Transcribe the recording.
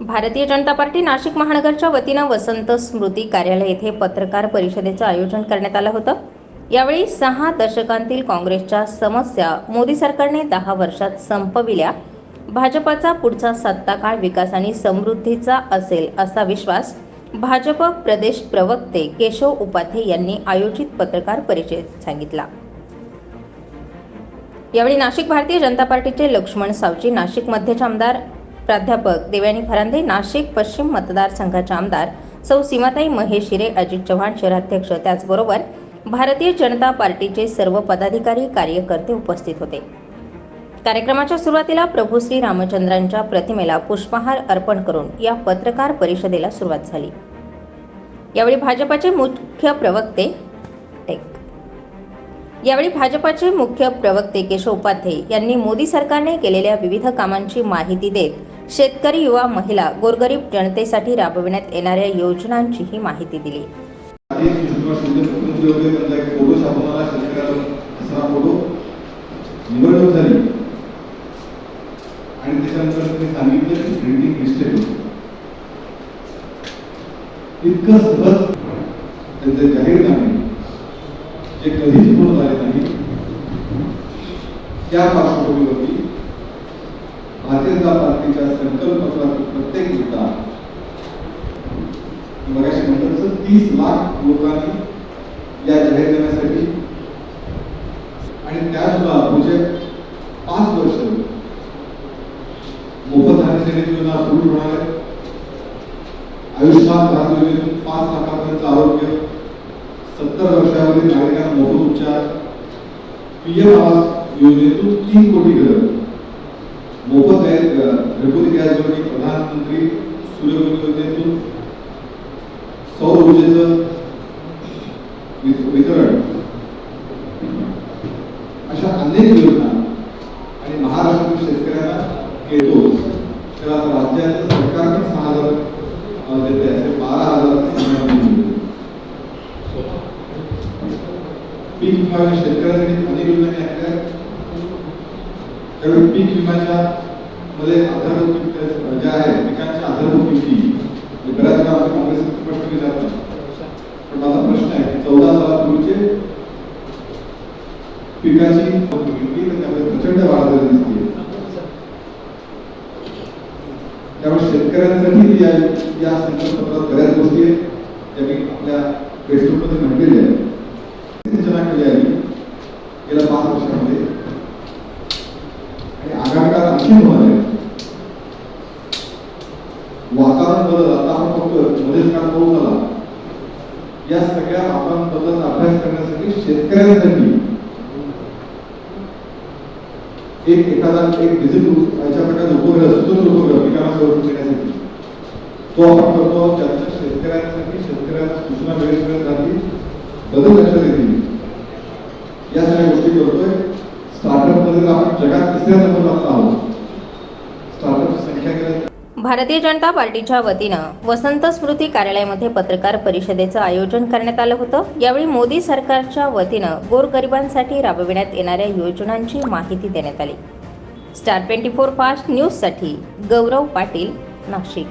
Bharatiya Janata party Nashik महानगरच्या वतीनं वसंत स्मृती कार्यालय येथे पत्रकार परिषदेचं आयोजन करण्यात आलं होतं. यावेळी सहा दशकांतील काँग्रेसच्या समस्या मोदी सरकारने दहा वर्षात संपविल्या. भाजपाचा पुढचा सत्ताकाळ विकास आणि समृद्धीचा असेल असा विश्वास भाजप प्रदेश प्रवक्ते केशव उपाध्ये यांनी आयोजित पत्रकार परिषदेत सांगितला. यावेळी नाशिक भारतीय जनता पार्टीचे लक्ष्मण सावची नाशिक मध्यचे आमदार प्राध्यापक देवयानी फरांदे नाशिक पश्चिम मतदारसंघाचे आमदार सौ सीमाताई महेश हिरे अजित चव्हाण शहराध्यक्ष. त्याचबरोबर भारतीय जनता पार्टीचे सर्व पदाधिकारी कार्यकर्ते उपस्थित होते. कार्यक्रमाच्या सुरुवातीला प्रभू श्री रामचंद्रांच्या प्रतिमेला पुष्पहार अर्पण करून या पत्रकार परिषदेला सुरुवात झाली. यावेळी भाजपाचे मुख्य प्रवक्ते यावेळी भाजपाचे मुख्य प्रवक्ते केशव उपाध्ये यांनी मोदी सरकारने केलेल्या विविध कामांची माहिती देत शेतकरी युवा महिला गोरगरीब जनतेसाठी राबविण्यात येणाऱ्या योजनांचीही माहिती दिली. निवडणूक झाली. आणि त्याच्यानंतर त्यांनी सांगितलं की प्रिंटिंग मिस्टेक होती इतकं सहज त्यांचे जाहीरनामे जे कधीच पूर्ण झाले नाही त्या पार्श्वभूमीवरती भारतीय जनता पार्टीच्या संकल्पपत्रातील प्रत्येक मुद्दा. मगाशी म्हटलं तसं तीस लाख लोकांनी या जाहीरनाम्यासाठी आणि त्याचला म्हणजे पाच वर्ष मोफत धान्य योजना सुरू होणार आहे. आयुष्यमान भारत योजनेतून पाच लाखापर्यंत आरोग्य सत्तर वर्षावरील नागरिकांना मोफत उपचार पीएम आवास योजनेतून तीन कोटी घरं. मोफत आहेत. घरगुती गॅस जोडणी प्रधानमंत्री सूर्यघर योजनेतून सौर ऊर्जेचं वितरण. अशा अनेक योजना आणि महाराष्ट्रातील शेतकऱ्यांना येतो तर आता राज्याचं सरकार पण सहा हजार देते. असे बारा हजार पीक विमा योजना. शेतकऱ्यांसाठी अनेक योजना आखल्या त्यावेळी पीक विम्याच्या मध्ये आधारभूत किमती ज्या आहेत पिकांच्या आधारभूत किमती म्हणजे बऱ्याच वेळा आमच्या काँग्रेस स्पष्ट केले जातात पण माझा प्रश्न आहे की चौदा सालापूर्वीचे पिकाची किमती तर त्यामध्ये प्रचंड वाढ झाली दिसते त्यामुळे शेतकऱ्यांसाठी या या संकल्पपत्रात बऱ्याच गोष्टी आहेत त्या मी आपल्या फेसबुकमध्ये म्हटलेल्या आहेत. सूचना केली आहे. गेल्या पाच वर्षामध्ये आणखी वाढेल वातावरण बदल आता आपण फक्त मध्येच काल पाऊस झाला. या सगळ्या वातावरण बदलाचा अभ्यास करण्यासाठी शेतकऱ्यांसाठी एक एखादा एक डिजिटल अशा प्रकारचा उपग्रह स्वतंत्र उपग्रह पिकांना संरक्षण देण्यासाठी तो आपण करतो ज्याच्या शेतकऱ्यांसाठी शेतकऱ्यांना सूचना वेळेस मिळत बदल लक्षात येतील. या सगळ्या गोष्टी करतोय. स्टार्टअपमध्ये आपण जगात तिसऱ्या नंबरला आहोत. भारतीय जनता पार्टीच्या वतीनं वसंत स्मृती कार्यालयामध्ये पत्रकार परिषदेचं आयोजन करण्यात आलं होतं. यावेळी मोदी सरकारच्या वतीनं गोरगरिबांसाठी राबविण्यात येणाऱ्या योजनांची माहिती देण्यात आली. स्टार ट्वेंटी फोर फास्ट न्यूजसाठी गौरव पाटील नाशिक.